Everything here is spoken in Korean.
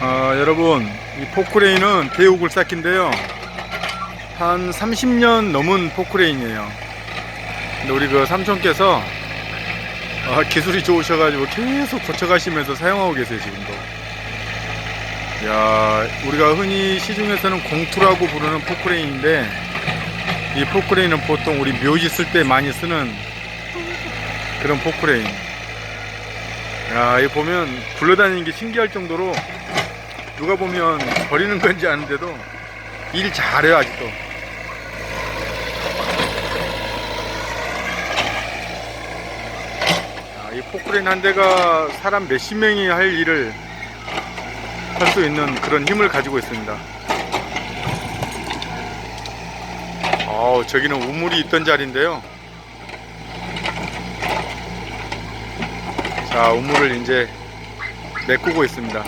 아, 여러분, 이 포크레인은 대우굴 쌓기인데요. 한 30년 넘은 포크레인이에요. 근데 우리 그 삼촌께서 아, 기술이 좋으셔가지고 계속 고쳐가시면서 사용하고 계세요, 지금도. 야, 우리가 흔히 시중에서는 공투라고 부르는 포크레인인데, 이 포크레인은 보통 우리 묘지 쓸 때 많이 쓰는 그런 포크레인. 야, 이 보면 굴러다니는 게 신기할 정도로 누가 보면 버리는 건지 아는데도 일 잘해요, 아직도. 아, 이 포크레인 한 대가 사람 몇십 명이 할 일을 할 수 있는 그런 힘을 가지고 있습니다. 어, 저기는 우물이 있던 자리인데요. 자, 우물을 이제 메꾸고 있습니다.